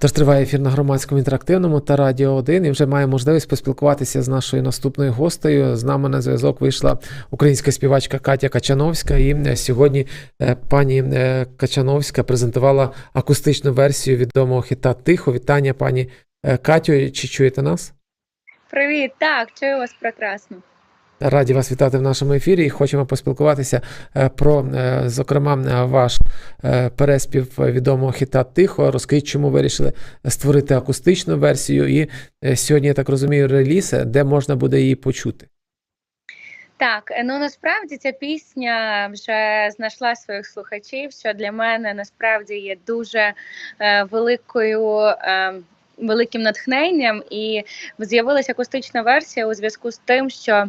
Тож триває ефір на громадському інтерактивному та Радіо 1 і вже має можливість поспілкуватися з нашою наступною гостею. З нами на зв'язок вийшла українська співачка Катя Качановська. І е, сьогодні е, пані е, Качановська презентувала акустичну версію відомого хіта Тихо. Вітання, пані Катю. Чи чуєте нас? Привіт, так, чую вас прекрасно. Раді вас вітати в нашому ефірі і хочемо поспілкуватися е, про, е, зокрема, е, ваш переспів відомого хіта Тихо. Розкажіть, чому вирішили створити акустичну версію, і сьогодні, я так розумію, реліз, де можна буде її почути. Так, ну насправді ця пісня вже знайшла своїх слухачів, що для мене насправді є дуже е, великою. Е, Великим натхненням, і з'явилася акустична версія у зв'язку з тим, що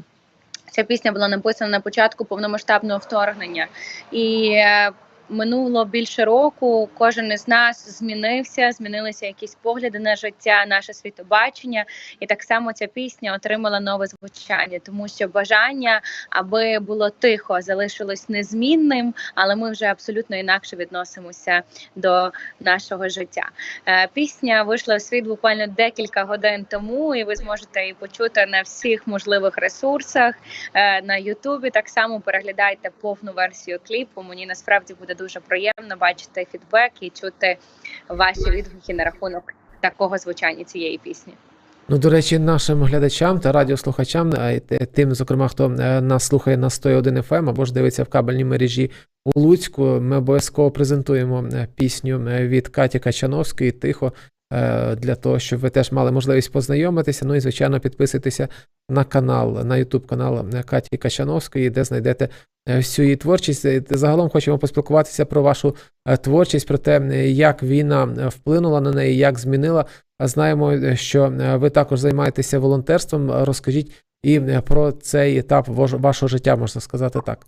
ця пісня була написана на початку повномасштабного вторгнення, і е, минуло більше року. Кожен із нас змінився, змінилися якісь погляди на життя, наше світобачення, і так само ця пісня отримала нове звучання, тому що бажання, аби було тихо, залишилось незмінним, але ми вже абсолютно інакше відносимося до нашого життя. Е, Пісня вийшла в світ буквально декілька годин тому, і ви зможете її почути на всіх можливих ресурсах е, на Ютубі. Так само переглядайте повну версію кліпу. Мені насправді буде дуже приємно бачити фідбек і чути ваші відгуки на рахунок такого звучання цієї пісні. Ну, до речі, нашим глядачам та радіослухачам, тим, зокрема, хто е, нас слухає на 101 FM або ж дивиться в кабельній мережі у Луцьку, ми обов'язково презентуємо е, пісню е, від Каті Качановської тихо. Для того, щоб ви теж мали можливість познайомитися. Ну і, звичайно, підписуйтеся на канал, на YouTube канал Каті Качановської, де знайдете всю її творчість. Е, Загалом хочемо поспілкуватися про вашу е, творчість, про те, е, як війна е, вплинула на неї, як змінила Знаємо, е, що е, ви також займаєтеся волонтерством. Розкажіть і е, про цей етап вашого життя, можна сказати так.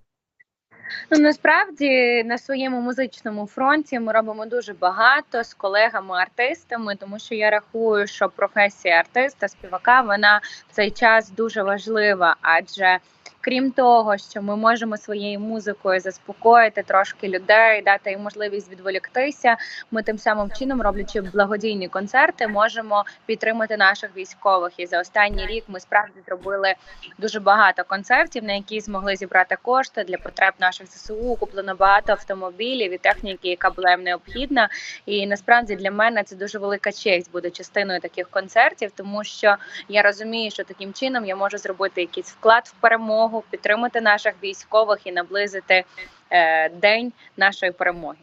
Ну насправді на своєму музичному фронті ми робимо дуже багато з колегами-артистами, тому що я рахую, що професія артиста, співака, вона в цей час дуже важлива, адже крім того, що ми можемо своєю музикою заспокоїти трошки людей, дати їм можливість відволіктися. Ми тим самим чином, роблячи благодійні концерти, можемо підтримати наших військових. І за останній рік ми справді зробили дуже багато концертів, на які змогли зібрати кошти для потреб наших ЗСУ. Куплено багато автомобілів і техніки, яка була їм необхідна. І насправді для мене це дуже велика честь бути частиною таких концертів, тому що я розумію, що таким чином я можу зробити якийсь вклад в перемогу, підтримати наших військових і наблизити е, день нашої перемоги.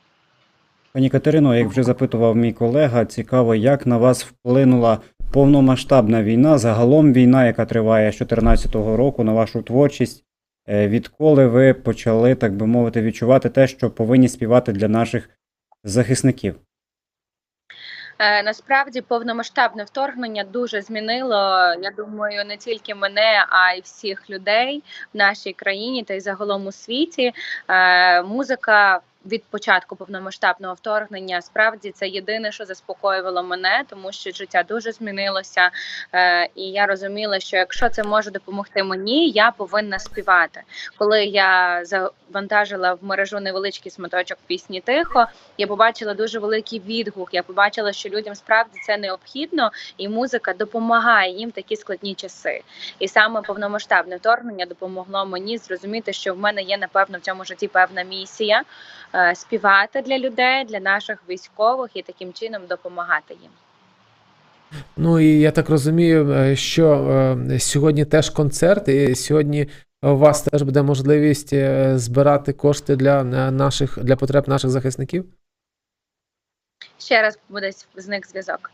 Пані Катерино, як вже запитував мій колега, цікаво, як на вас вплинула повномасштабна війна, загалом війна, яка триває з 2014 року, на вашу творчість. Е, Відколи ви почали, так би мовити, відчувати те, що повинні співати для наших захисників? Е, насправді повномасштабне вторгнення дуже змінило. Я думаю, не тільки мене, а й всіх людей в нашій країні та й загалом у світі. Е, Музика. Від початку повномасштабного вторгнення справді це єдине, що заспокоювало мене, тому що життя дуже змінилося, е, і я розуміла, що якщо це може допомогти мені, я повинна співати. Коли я завантажила в мережу невеличкий сматочок пісні тихо, я побачила дуже великий відгук. Я побачила, що людям справді це необхідно, і музика допомагає їм в такі складні часи. І саме повномасштабне вторгнення допомогло мені зрозуміти, що в мене є напевно в цьому житті певна місія співати для людей, для наших військових і таким чином допомагати їм. Ну і я так розумію, е, що е, сьогодні теж концерт, і сьогодні у вас теж буде можливість е, збирати кошти для е, наших для потреб наших захисників. Ще раз буде зник зв'язок.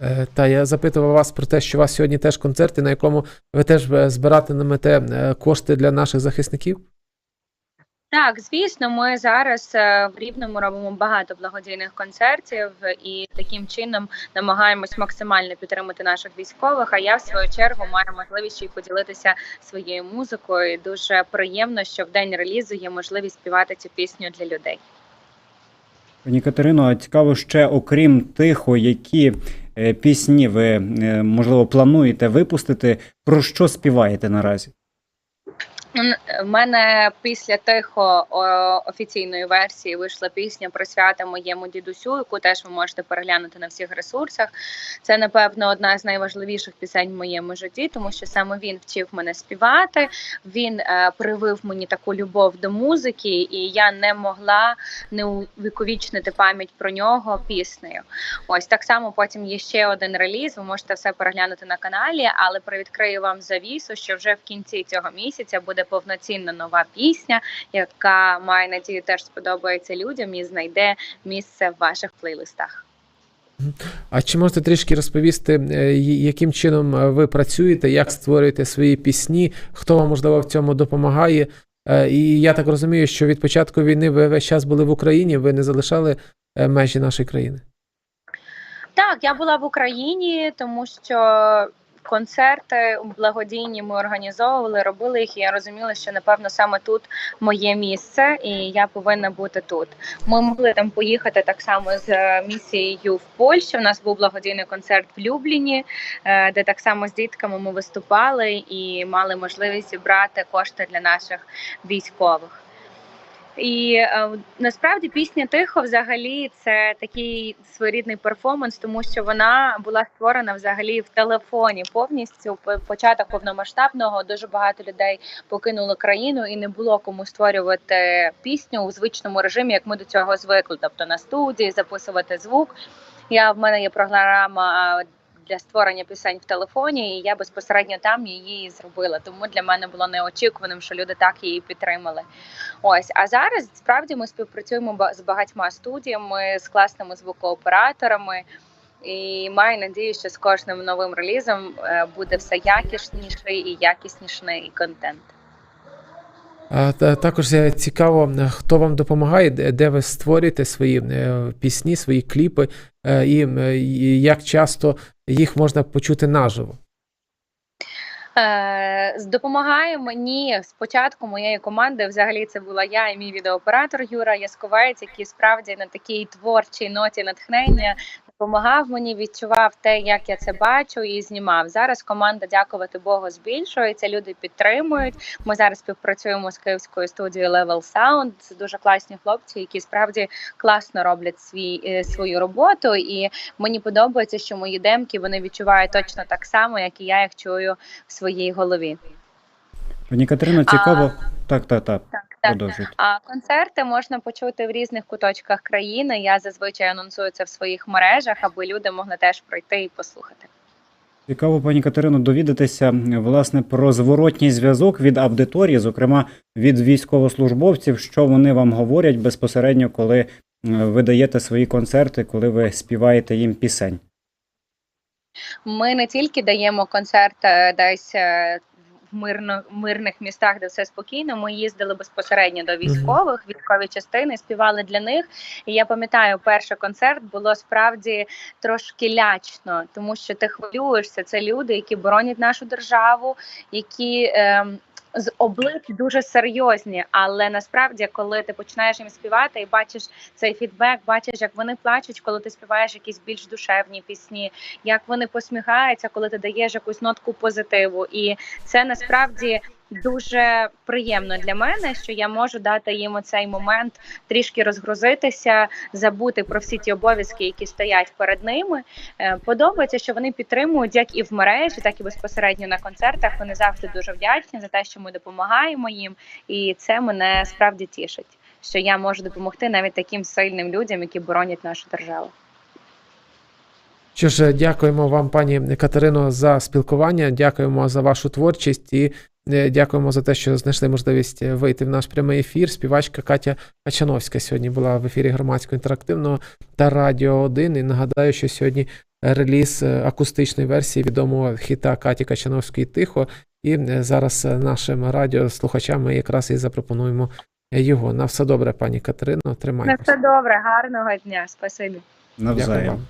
Е, Та я запитував вас про те, що у вас сьогодні теж концерт, і на якому ви теж е, збиратимете е, кошти для наших захисників. Так, звісно, ми зараз е, в Рівному робимо багато благодійних концертів і таким чином намагаємось максимально підтримати наших військових. А я в свою чергу маю можливість й поділитися своєю музикою. І Дуже приємно, що в день релізу є можливість співати цю пісню для людей. Пані Катерино, а цікаво ще, окрім тихо, які е, пісні ви, е, можливо, плануєте випустити, про що співаєте наразі? В мене після тихо офіційної версії вийшла пісня присвята моєму дідусю, яку теж ви можете переглянути на всіх ресурсах. Це напевно одна з найважливіших пісень в моєму житті, тому що саме він вчив мене співати. Він е, привив мені таку любов до музики, і я не могла не увіковічнити пам'ять про нього піснею. Ось так само потім є ще один реліз. Ви можете все переглянути на каналі, але привідкрию вам завісу, що вже в кінці цього місяця буде повноцінна нова пісня, яка має надію теж сподобається людям і знайде місце в ваших плейлистах. А чи можете трішки розповісти, е, яким чином е, ви працюєте, як створюєте свої пісні, хто вам можливо в цьому допомагає? Е, І я так розумію, що від початку війни ви весь час були в Україні, ви не залишали межі нашої країни. Так, я була в Україні, тому що концерти благодійні ми організовували, робили їх. І я розуміла, що напевно саме тут моє місце, і я повинна бути тут. Ми могли там поїхати так само з е, місією в Польщу. У нас був благодійний концерт в Любліні, е, де так само з дітками ми виступали і мали можливість зібрати кошти для наших військових. І е, насправді пісня тихо взагалі це такий своєрідний перформанс, тому що вона була створена взагалі в телефоні повністю. Початок повномасштабного дуже багато людей покинули країну і не було кому створювати пісню у звичному режимі, як ми до цього звикли. Тобто на студії записувати звук. Я в мене є програма. Для створення пісень в телефоні, і я безпосередньо там її зробила. Тому для мене було неочікуваним, що люди так її підтримали. Ось а зараз справді ми співпрацюємо з багатьма студіями, з класними звукооператорами. І маю надію, що з кожним новим релізом е, буде все якісніший і якісніший контент. Також цікаво, е, хто вам допомагає, де ви створюєте свої е, пісні, свої кліпи, е, і як часто їх можна почути наживо. Допомагає мені спочатку моєї команди. Взагалі це була я і мій відеооператор Юра Ясковець, який справді на такій творчій ноті натхнення допомагав мені, відчував те, як я це бачу, і знімав. Зараз команда, дякувати Богу, збільшується. Люди підтримують. Ми зараз співпрацюємо з київською студією Level Sound. Це дуже класні хлопці, які справді класно роблять свій е, свою роботу. І мені подобається, що мої демки вони відчувають точно так само, як і я їх чую в своїй голові. Пані Катерино, цікаво. Так, так, так. Так, так. Продовжуйте. А концерти можна почути в різних куточках країни. Я зазвичай анонсую це в своїх мережах, аби люди могли теж пройти і послухати. Цікаво, пані Катерино, довідатися власне про зворотній зв'язок від аудиторії, зокрема від військовослужбовців, що вони вам говорять безпосередньо, коли е, ви даєте свої концерти, коли ви співаєте їм пісень. Ми не тільки даємо концерт е, десь е, в мирно мирних містах, де все спокійно. Ми їздили безпосередньо до військових, військові частини, співали для них. І я пам'ятаю, перший концерт було справді трошки лячно, тому що ти хвилюєшся. Це люди, які боронять нашу державу, які. ем, з облич дуже серйозні, але насправді, коли ти починаєш їм співати і бачиш цей фідбек, бачиш, як вони плачуть, коли ти співаєш якісь більш душевні пісні, як вони посміхаються, коли ти даєш якусь нотку позитиву, і це насправді дуже приємно для мене, що я можу дати їм оцей момент трішки розгрузитися, забути про всі ті обов'язки, які стоять перед ними. Е, Подобається, що вони підтримують як і в мережі, так і безпосередньо на концертах. Вони завжди дуже вдячні за те, що ми допомагаємо їм, і це мене справді тішить. Що я можу допомогти навіть таким сильним людям, які боронять нашу державу. Що ж, дякуємо вам, пані Катерино, за спілкування. Дякуємо за вашу творчість і дякуємо за те, що знайшли можливість вийти в наш прямий ефір. Співачка Катя Качановська сьогодні була в ефірі громадського інтерактивного та Радіо 1. І нагадаю, що сьогодні реліз е, акустичної версії відомого хіта Каті Качановської Тихо. І е, зараз е, нашим радіослухачам ми якраз і запропонуємо його. На все добре, пані Катерино. На все добре, гарного дня. Спасибі. Дякую Навзаєм. вам.